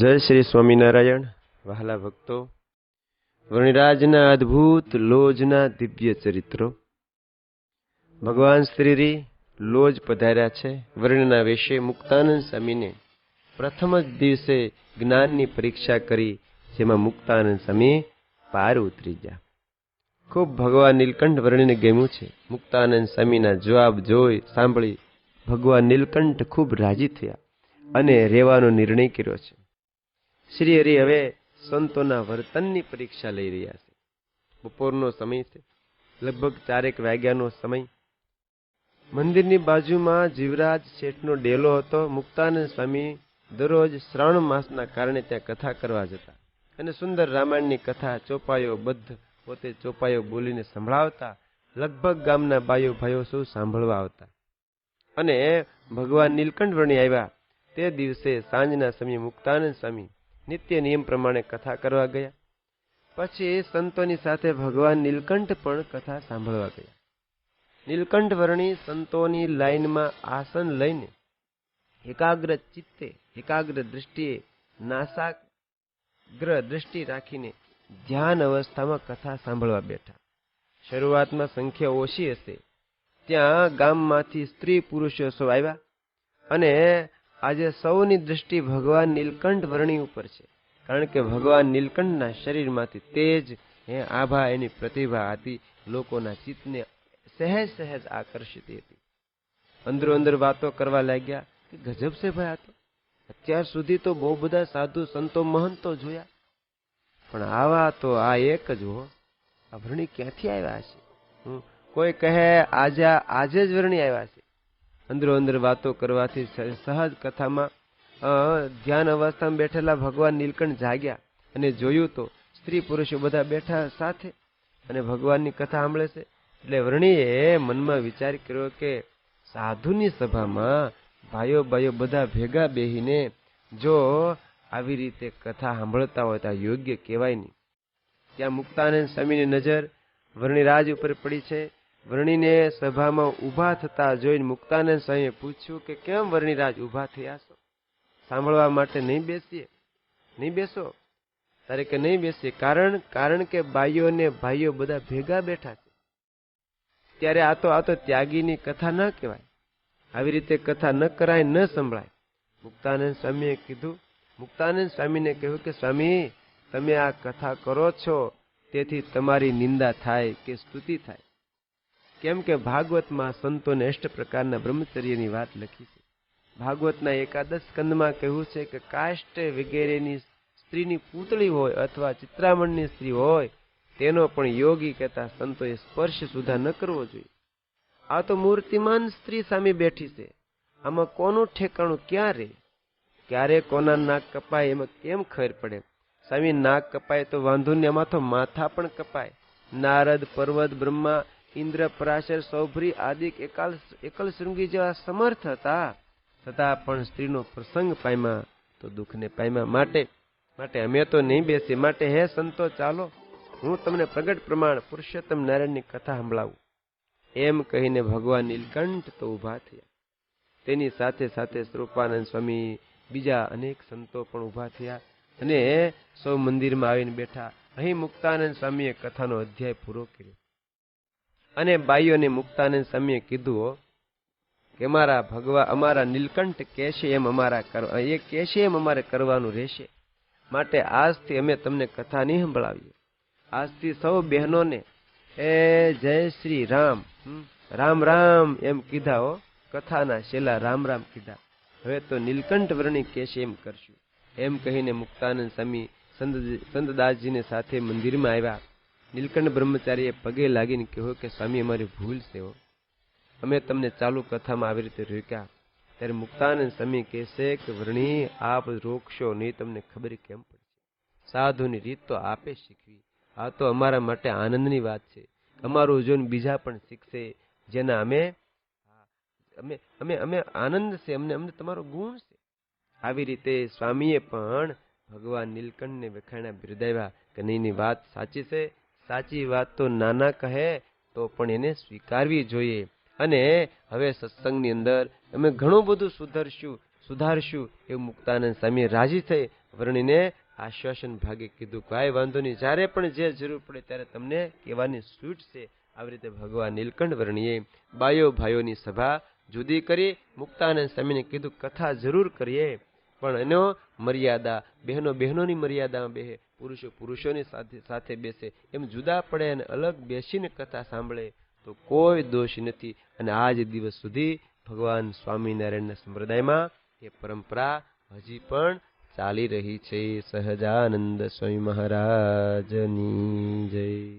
જય શ્રી સ્વામિનારાયણ. વહાલા ભક્તો, વણિરાજના અદ્ભુત લોજના દિવ્ય ચરિત્રો. ભગવાન શ્રીરી લોજ પધાર્યા છે. વર્ણના વેશે મુક્તાનંદ સ્વામીને પ્રથમ જ દિવસે જ્ઞાનની પરીક્ષા કરી, જેમાં મુક્તાનંદ સ્વામી પાર ઉતરી ગયા. ખૂબ ભગવાન નીલકંઠ વર્ણિને ગમ્યું છે. મુક્તાનંદ સ્વામીના જવાબ જોઈ સાંભળી ભગવાન નીલકંઠ ખૂબ રાજી થયા અને રહેવાનો નિર્ણય કર્યો છે. શ્રી હરિ હવે સંતોના વર્તનની પરીક્ષા લઈ રહ્યા છે. બપોરનો સમય છે. લગભગ ચારેક વાગ્યાનો સમય. મંદિરની બાજુમાં જીવરાજ શેઠનો ડેલો હતો. મુક્તાનંદ સ્વામી દરરોજ શ્રાવણ માસના કારણે ત્યાં કથા કરવા જતા અને સુંદર રામાયણની કથા ચોપાયો બદ્ધ પોતે ચોપાયો બોલીને સંભળાવતા લગભગ ગામના બાયો ભાઈઓ સૌ સાંભળવા આવતા. અને ભગવાન નીલકંઠ વર્ણી આવ્યા. તે દિવસે સાંજના સમયે મુક્તાનંદ સ્વામી નિત્ય નિયમ પ્રમાણે કથા કરવા ગયા. પછી સંતોની સાથે ભગવાન નીલકંઠ પણ કથા સાંભળવા ગયા. નીલકંઠ વર્ણી સંતોની લાઈનમાં આસન લઈને એકાગ્ર ચિત્તે, એકાગ્ર દ્રષ્ટિએ નાસાગ્ર દ્રષ્ટિ રાખીને ધ્યાન અવસ્થામાં કથા સાંભળવા બેઠા. શરૂઆતમાં સંખ્યા ઓછી હશે. ત્યાં ગામમાંથી સ્ત્રી પુરુષો સૌ આવ્યા અને આજે સૌની દ્રષ્ટિ ભગવાન નીલકંઠ વર્ણી ઉપર છે. કારણ કે ભગવાન નીલકંઠના શરીરમાંથી તેજ હે આભા એની પ્રતિભા હતી લોકોના ચિત્તને સહેજ સહેજ આકર્ષતી હતી. અંદરો અંદર વાતો કરવા લાગ્યા કે ગજબ છે ભાઈ આ તો. અત્યાર સુધી તો બહુ બધા સાધુ સંતો મહંતો જોયા. પણ આવા તો આ એક જ હો. આ વર્ણી ક્યાંથી આવ્યા છે કોઈ કહે, આજે આજે જ વર્ણી આવ્યા છે. અંદરો અંદર વાતો કરવાથી સહજ કથામાં ધ્યાન અવસ્થામાં બેઠેલા ભગવાન નીલકંઠ જાગ્યા અને જોયું તો સ્ત્રી પુરુષો બધા બેઠા સાથે અને ભગવાનની કથા સાંભળે છે. એટલે વર્ણીએ મનમાં વિચાર કર્યો કે સાધુની સભામાં ભાઈઓ ભાઈઓ બધા ભેગા બેહીને જો આવી રીતે કથા સાંભળતા હોય તો યોગ્ય કહેવાય નહીં. ત્યાં મુક્તાનંદ સ્વામીની નજર વર્ણિરાજ ઉપર પડી છે. વર્ણિને સભામાં ઊભા થતા જોઈને મુક્તાનંદ સ્વામીએ પૂછ્યું કે કેમ વર્ણિરાજ ઊભા થયા છો? સાંભળવા માટે નહીં બેસીએ? નહીં બેસો? તારે કે નહીં બેસીએ? કારણ કારણ કે બાઈઓ ને ભાઈઓ બધા ભેગા બેઠા છે. ત્યારે આ તો આ તો ત્યાગીની કથા ન કહેવાય. આવી રીતે કથા ન કરાય, ન સંભળાય. મુક્તાનંદ સ્વામીએ કીધું, મુક્તાનંદ સ્વામીને કહ્યું કે, સ્વામી, તમે આ કથા કરો છો. તેથી તમારી નિંદા થાય કે સ્તુતિ થાય. કેમ કે ભાગવતમાં સંતોને અષ્ટ પ્રકારના બ્રહ્મચર્યની વાત લખી છે. ભાગવતના એકાદશ સ્કંદમાં કહ્યું છે કે કાષ્ટ વગેરેની સ્ત્રીની પૂતળી હોય અથવા ચિત્રામણની સ્ત્રી હોય, તેનો પણ યોગી કહેતા સંતોએ સ્પર્શ સુધા ન કરવો જોઈએ. આ તો મૂર્તિમાન સ્ત્રી સામે બેઠી છે. આમાં કોનું ઠેકાણું ક્યાં રે ક્યારે કોના નાક કપાય એમાં કેમ ખબર પડે? સ્વામી નાક કપાય તો વાંધો ને એમાં તો માથા પણ કપાય. નારદ, પર્વત, બ્રહ્મા ઇન્દ્ર, પરાશર, સૌભરી આદિ એકાલ એકલ શૃંગી જેવા સમર્થ હતા. છતાં પણ સ્ત્રીનો પ્રસંગ પામ્યા તો દુઃખને પામ્યા માટે માટે અમે તો નહીં બેસી માટે હે સંતો, ચાલો હું તમને પ્રગટ પ્રમાણ પુરુષોત્તમ નારાયણની કથા સંભળાવું. એમ કહીને ભગવાન નીલકંઠ તો ઊભા થયા. તેની સાથે સાથે સ્વરૂપાનંદ સ્વામી બીજા અનેક સંતો પણ ઊભા થયા અને સૌ મંદિરમાં આવીને બેઠા. અહીં મુક્તાનંદ સ્વામીએ કથાનો અધ્યાય પૂરો કર્યો. અને બાઈઓને મુક્તાને સમયે કીધું કે મારા ભગવા, અમારા નીલકંઠ કહેશે એમ અમારા એ કહેશે એમ અમારે કરવાનું રહેશે. માટે આજથી અમે તમને કથા નહીં સંભળાવીએ. આજથી સૌ બહેનોને, એ જય શ્રી રામ રામ રામ એમ કીધા હો. કથાના છેલ્લા રામ રામ કીધા. હવે તો નીલકંઠ વર્ણી કહેશે એમ કરશું. એમ કહીને મુક્તાનંદ સ્વામી સંતદાસજીને સાથે મંદિરમાં આવ્યા. નીલકંઠ બ્રહ્મચારીએ પગે લાગીને કહ્યું કે, સ્વામી, અમારી ભૂલ છે અમે તમને ચાલુ કથામાં આવી રીતે રોક્યા. ત્યારે મુક્તાનંદ સ્વામી કહેશે કે, વર્ણી, આપ રોકશો નહીં, તમને ખબર કેમ પડશે? સાધુની રીત તો આપે શીખવી. આ તો અમારા માટે આનંદની વાત છે. અમારું જોઈને બીજા પણ શીખશે. જેના અમે અમે અમે અમે આનંદ છે, અમને અમને તમારો ગુણ છે. આવી રીતે સ્વામીએ પણ ભગવાન નીલકંઠને વખાણ્યા બિરદાવ્યા. કે નહીંની વાત સાચી છે. સાચી વાત તો નાના કહે તો પણ એને સ્વીકારવી જોઈએ. અને હવે સત્સંગની અંદર અમે ઘણું બધું સુધરશું, સુધારશું એવું મુક્તાનંદ સ્વામી રાજી થઈ વર્ણીને આશ્વાસન ભાગે કીધું કાંઈ વાંધો નહીં, જ્યારે પણ જે જરૂર પડે ત્યારે તમને કહેવાની છૂટ છે. આવી રીતે ભગવાન નીલકંઠ વર્ણીએ, બાયો ભાઈઓની સભા જુદી કરી. મુક્તાનંદ સ્વામીને કીધું, કથા જરૂર કરીએ. પણ એનો મર્યાદા, બહેનો બહેનોની મર્યાદામાં બેસે પુરુષો પુરુષોની સાથે સાથે બેસે, એમ જુદા પડે અને અલગ બેસીને કથા સાંભળે, તો કોઈ દોષ નથી. અને આજ દિવસ સુધી ભગવાન સ્વામિનારાયણના સંપ્રદાયમાં એ પરંપરા હજી પણ ચાલી રહી છે. સહજાનંદ સ્વામી મહારાજની જય.